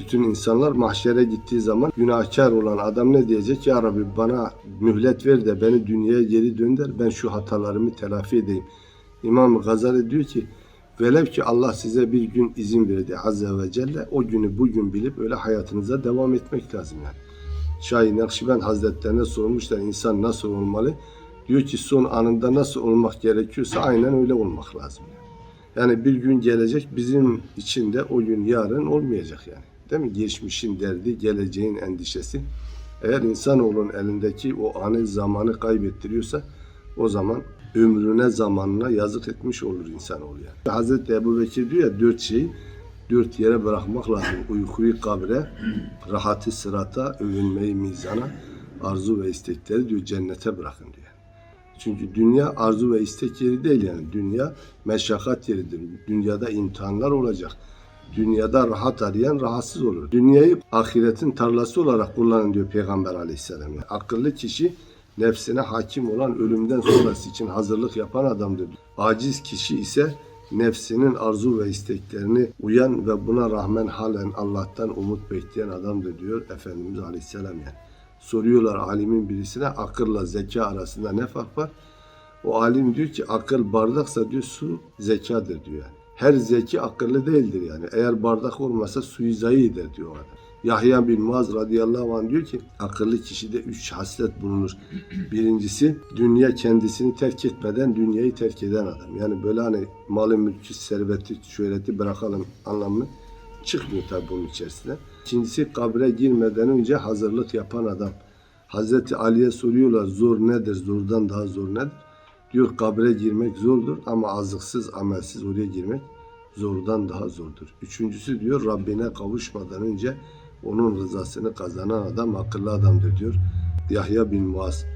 Bütün insanlar mahşere gittiği zaman günahkar olan adam ne diyecek? Ya Rabbi bana mühlet ver de beni dünyaya geri dönder. Ben şu hatalarımı telafi edeyim. İmam Gazali diyor ki Velev ki Allah size bir gün izin verdi Azze ve Celle o günü bugün bilip öyle hayatınıza devam etmek lazım yani. Şahin Nakşibend Hazretlerine sormuşlar insan nasıl olmalı? Diyor ki son anında nasıl olmak gerekiyorsa aynen öyle olmak lazım. Yani, yani bir gün gelecek bizim için de o gün yarın olmayacak yani. Değil mi? Geçmişin derdi, geleceğin endişesi. Eğer insanoğlunun elindeki o anı zamanı kaybettiriyorsa o zaman ömrüne zamanına yazık etmiş olur insanoğlu yani. Hazreti Ebu Bekir diyor ya dört şeyi dört yere bırakmak lazım. Uykuyu kabre, rahatı sırata, övünmeyi mizana, arzu ve istekleri diyor cennete bırakın diyor. Çünkü dünya arzu ve istek yeri değil yani. Dünya meşakkat yeridir. Dünyada imtihanlar olacak. Dünyada rahat arayan rahatsız olur. Dünyayı ahiretin tarlası olarak kullanın diyor Peygamber aleyhisselam. Yani akıllı kişi nefsine hakim olan ölümden sonrası için hazırlık yapan adamdır. Aciz kişi ise nefsinin arzu ve isteklerini uyan ve buna rağmen halen Allah'tan umut bekleyen adamdır diyor Efendimiz Aleyhisselam yani. Soruyorlar alimin birisine akılla zeka arasında ne fark var? O alim diyor ki akıl bardaksa diyor su zekadır diyor yani. Her zeki akıllı değildir yani. Eğer bardak olmasa suyu zayi eder diyor adam. Yahya bin Muaz radıyallahu anh diyor ki akıllı kişide üç haslet bulunur. Birincisi dünya kendisini terk etmeden dünyayı terk eden adam. Yani böyle hani malı mülkü serveti şöhreti bırakalım anlamı çıkmıyor tabi bunun içerisinde. İkincisi kabre girmeden önce hazırlık yapan adam. Hazreti Ali'ye soruyorlar zor nedir zordan daha zor nedir? Diyor kabre girmek zordur ama azıksız amelsiz oraya girmek zordan daha zordur. Üçüncüsü diyor Rabbine kavuşmadan önce onun rızasını kazanan adam akıllı adamdır diyor Yahya bin Muaz.